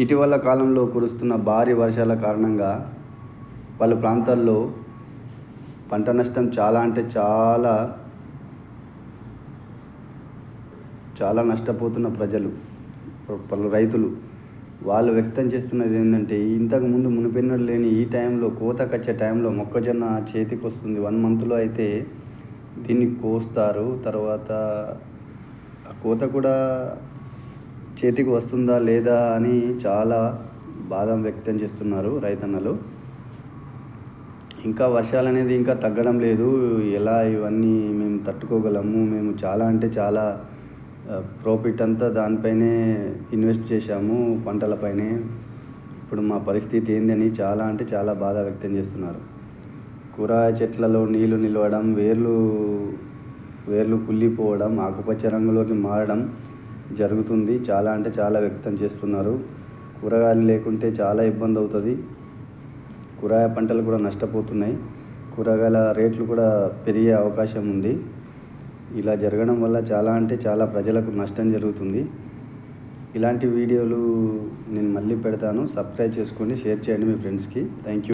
ఇటీవల కాలంలో కురుస్తున్న భారీ వర్షాల కారణంగా పలు ప్రాంతాల్లో పంట నష్టం చాలా అంటే చాలా చాలా నష్టపోతున్న ప్రజలు పలు రైతులు. వాళ్ళు వ్యక్తం చేస్తున్నది ఏంటంటే ఇంతకుముందు మునిపెన్నడు లేని ఈ టైంలో కోతకొచ్చే టైంలో మొక్కజొన్న చేతికి వస్తుంది వన్ మంత్లో అయితే దీన్ని కోస్తారు. తర్వాత ఆ కోత కూడా చేతికి వస్తుందా లేదా అని చాలా బాధ వ్యక్తం చేస్తున్నారు రైతన్నలు. ఇంకా వర్షాలు అనేది ఇంకా తగ్గడం లేదు. ఎలా ఇవన్నీ మేము తట్టుకోగలము? మేము చాలా అంటే చాలా ప్రాఫిట్ అంతా దానిపైనే ఇన్వెస్ట్ చేశాము పంటలపైనే. ఇప్పుడు మా పరిస్థితి ఏందని చాలా అంటే చాలా బాధ వ్యక్తం చేస్తున్నారు. కూరగాయ చెట్లలో నీళ్ళు నిలవడం వేర్లు వేర్లు కుళ్ళిపోవడం ఆకుపచ్చ రంగులోకి మారడం జరుగుతుంది. చాలా అంటే చాలా వ్యక్తం చేస్తున్నారు. కూరగాయలు లేకుంటే చాలా ఇబ్బంది అవుతుంది. కూరగాయ పంటలు కూడా నష్టపోతున్నాయి. కూరగాయల రేట్లు కూడా పెరిగే అవకాశం ఉంది. ఇలా జరగడం వల్ల చాలా అంటే చాలా ప్రజలకు నష్టం జరుగుతుంది. ఇలాంటి వీడియోలు నేను మళ్ళీ పెడతాను. సబ్స్క్రైబ్ చేసుకోండి. షేర్ చేయండి మీ ఫ్రెండ్స్కి. Thank you